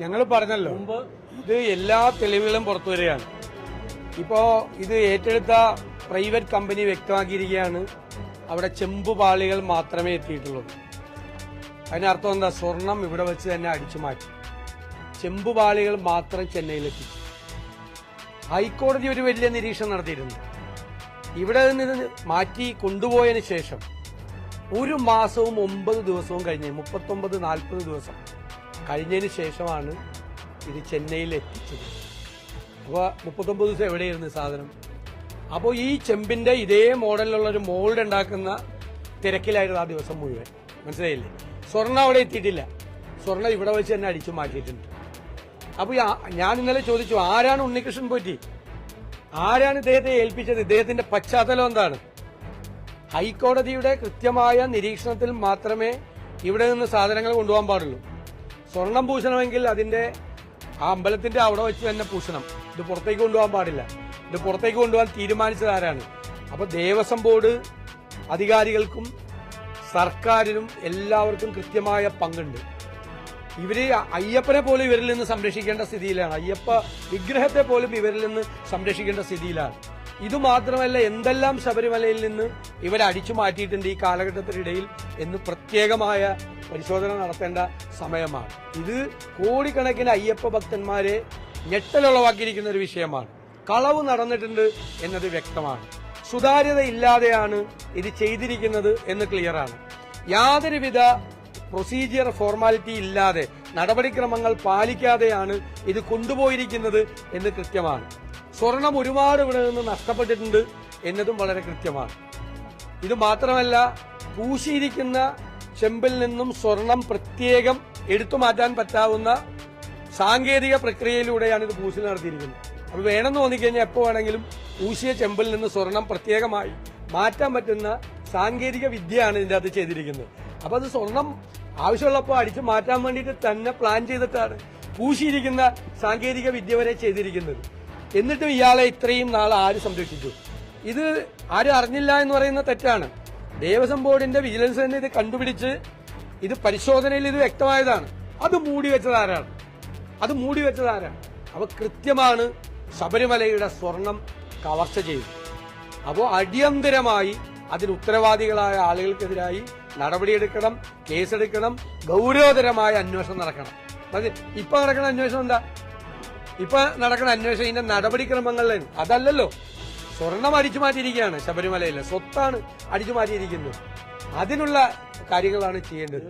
ഞങ്ങൾ പറഞ്ഞല്ലോ ഇത് എല്ലാ തെളിവുകളും പുറത്തു വരികയാണ്. ഇപ്പോ ഇത് ഏറ്റെടുത്ത പ്രൈവറ്റ് കമ്പനി വ്യക്തമാക്കിയിരിക്കുകയാണ് അവിടെ ചെമ്പ് പാളികൾ മാത്രമേ എത്തിയിട്ടുള്ളൂ. അതിനർത്ഥം എന്താ? സ്വർണം ഇവിടെ വെച്ച് തന്നെ അടിച്ചു മാറ്റി. ചെമ്പ് പാളികൾ മാത്രം ചെന്നൈയിലെത്തിച്ചു ഹൈക്കോടതി ഒരു വലിയ നിരീക്ഷണം നടത്തിയിരുന്നു. ഇവിടെ നിന്ന് മാറ്റി കൊണ്ടുപോയതിനു ശേഷം ഒരു മാസവും ഒമ്പത് ദിവസവും കഴിഞ്ഞ് മുപ്പത്തൊമ്പത് നാൽപ്പത് ദിവസം കഴിഞ്ഞതിന് ശേഷമാണ് ഇത് ചെന്നൈയിൽ എത്തിച്ചത് അപ്പോൾ മുപ്പത്തൊമ്പത് ദിവസം എവിടെയായിരുന്നു സാധനം? അപ്പോൾ ഈ ചെമ്പിന്റെ ഇതേ മോഡലിലുള്ള ഒരു മോൾഡ് ഉണ്ടാക്കുന്ന തിരക്കിലായിരുന്നു ആ ദിവസം മുഴുവൻ. മനസ്സിലായില്ലേ? സ്വർണം അവിടെ എത്തിയിട്ടില്ല. സ്വർണം ഇവിടെ വെച്ച് തന്നെ അടിച്ചു മാറ്റിയിട്ടുണ്ട്. അപ്പോൾ ഞാൻ ഇന്നലെ ചോദിച്ചു ആരാണ് ഉണ്ണികൃഷ്ണൻ പോറ്റി? ആരാണ് ഇദ്ദേഹത്തെ ഏൽപ്പിച്ചത്? ഇദ്ദേഹത്തിന്റെ പശ്ചാത്തലം എന്താണ്? ഹൈക്കോടതിയുടെ കൃത്യമായ നിരീക്ഷണത്തിൽ മാത്രമേ ഇവിടെ നിന്ന് സാധനങ്ങൾ കൊണ്ടുപോകാൻ പാടുള്ളൂ. സ്വർണം പൂശണമെങ്കിൽ അതിന്റെ ആ അമ്പലത്തിന്റെ അവിടെ വെച്ച് തന്നെ പൂശണം. ഇത് പുറത്തേക്ക് കൊണ്ടുപോകാൻ പാടില്ല. ഇത് പുറത്തേക്ക് കൊണ്ടുപോകാൻ തീരുമാനിച്ചത് ആരാണ്? അപ്പൊ ദേവസ്വം ബോർഡ് അധികാരികൾക്കും സർക്കാരിനും എല്ലാവർക്കും കൃത്യമായ പങ്കുണ്ട്. ഇവർ അയ്യപ്പനെ പോലും ഇവരിൽ നിന്ന് സംരക്ഷിക്കേണ്ട സ്ഥിതിയിലാണ്. അയ്യപ്പ വിഗ്രഹത്തെ പോലും ഇവരിൽ നിന്ന് സംരക്ഷിക്കേണ്ട സ്ഥിതിയിലാണ്. ഇത് മാത്രമല്ല എന്തെല്ലാം ശബരിമലയിൽ നിന്ന് ഇവരടിച്ചു മാറ്റിയിട്ടുണ്ട് ഈ കാലഘട്ടത്തിനിടയിൽ എന്ന് പ്രത്യേകമായ പരിശോധന നടത്തേണ്ട സമയമാണ്. ഇത് കോടിക്കണക്കിന് അയ്യപ്പ ഭക്തന്മാരെ ഞെട്ടലുളവാക്കിയിരിക്കുന്ന ഒരു വിഷയമാണ്. കളവ് നടന്നിട്ടുണ്ട് എന്നത് വ്യക്തമാണ്. സുതാര്യത ഇല്ലാതെയാണ് ഇത് ചെയ്തിരിക്കുന്നത് എന്ന് ക്ലിയറാണ് യാതൊരുവിധ പ്രൊസീജിയർ ഫോർമാലിറ്റി ഇല്ലാതെ നടപടിക്രമങ്ങൾ പാലിക്കാതെയാണ് ഇത് കൊണ്ടുപോയിരിക്കുന്നത് എന്ന് കൃത്യമാണ്. സ്വർണം ഒരുപാട് ഇവിടെ നിന്ന് നഷ്ടപ്പെട്ടിട്ടുണ്ട് എന്നതും വളരെ കൃത്യമാണ്. ഇത് മാത്രമല്ല പൂശിയിരിക്കുന്ന ചെമ്പിൽ നിന്നും സ്വർണം പ്രത്യേകം എടുത്തു മാറ്റാൻ പറ്റാവുന്ന സാങ്കേതിക പ്രക്രിയയിലൂടെയാണ് ഇത് പൂശൽ നടത്തിയിരിക്കുന്നത്. അപ്പൊ വേണമെന്ന് തോന്നിക്കഴിഞ്ഞാൽ എപ്പോ വേണമെങ്കിലും പൂശിയ ചെമ്പിൽ നിന്ന് സ്വർണം പ്രത്യേകമായി മാറ്റാൻ പറ്റുന്ന സാങ്കേതിക വിദ്യയാണ് ഇതിന്റെ അകത്ത് ചെയ്തിരിക്കുന്നത്. അപ്പൊ അത് സ്വർണം ആവശ്യമുള്ളപ്പോൾ അടിച്ചു മാറ്റാൻ വേണ്ടിയിട്ട് തന്നെ പ്ലാൻ ചെയ്തിട്ടാണ് പൂശിയിരിക്കുന്ന സാങ്കേതിക വിദ്യ വരെ ചെയ്തിരിക്കുന്നത്. എന്നിട്ടും ഇയാളെ ഇത്രയും നാൾ ആര് സംരക്ഷിച്ചു? ഇത് ആരും അറിഞ്ഞില്ല എന്ന് പറയുന്ന തെറ്റാണ്. ദേവസ്വം ബോർഡിന്റെ വിജിലൻസ് തന്നെ ഇത് കണ്ടുപിടിച്ച് ഇത് പരിശോധനയിൽ ഇത് വ്യക്തമായതാണ്. അത് മൂടി വെച്ചതാരാണ് അത് മൂടി വെച്ചതാരാണ് അവ അപ്പൊ കൃത്യമാണ് ശബരിമലയുടെ സ്വർണം കവർച്ച ചെയ്തു അപ്പോൾ അടിയന്തരമായി അതിന് ഉത്തരവാദികളായ ആളുകൾക്കെതിരായി നടപടിയെടുക്കണം കേസെടുക്കണം ഗൗരവതരമായ അന്വേഷണം നടക്കണം. അതെ ഇപ്പൊ നടക്കുന്ന അന്വേഷണം എന്താ? ഇപ്പൊ നടക്കുന്ന അന്വേഷണം ഇതിന്റെ നടപടിക്രമങ്ങളിലാണ് അതല്ലല്ലോ. സ്വർണം അടിച്ചു മാറ്റിയിരിക്കുകയാണ് ശബരിമലയിലെ. സ്വത്താണ് അടിച്ചു മാറ്റിയിരിക്കുന്നത്. അതിനുള്ള കാര്യങ്ങളാണ് ചെയ്യേണ്ടത്.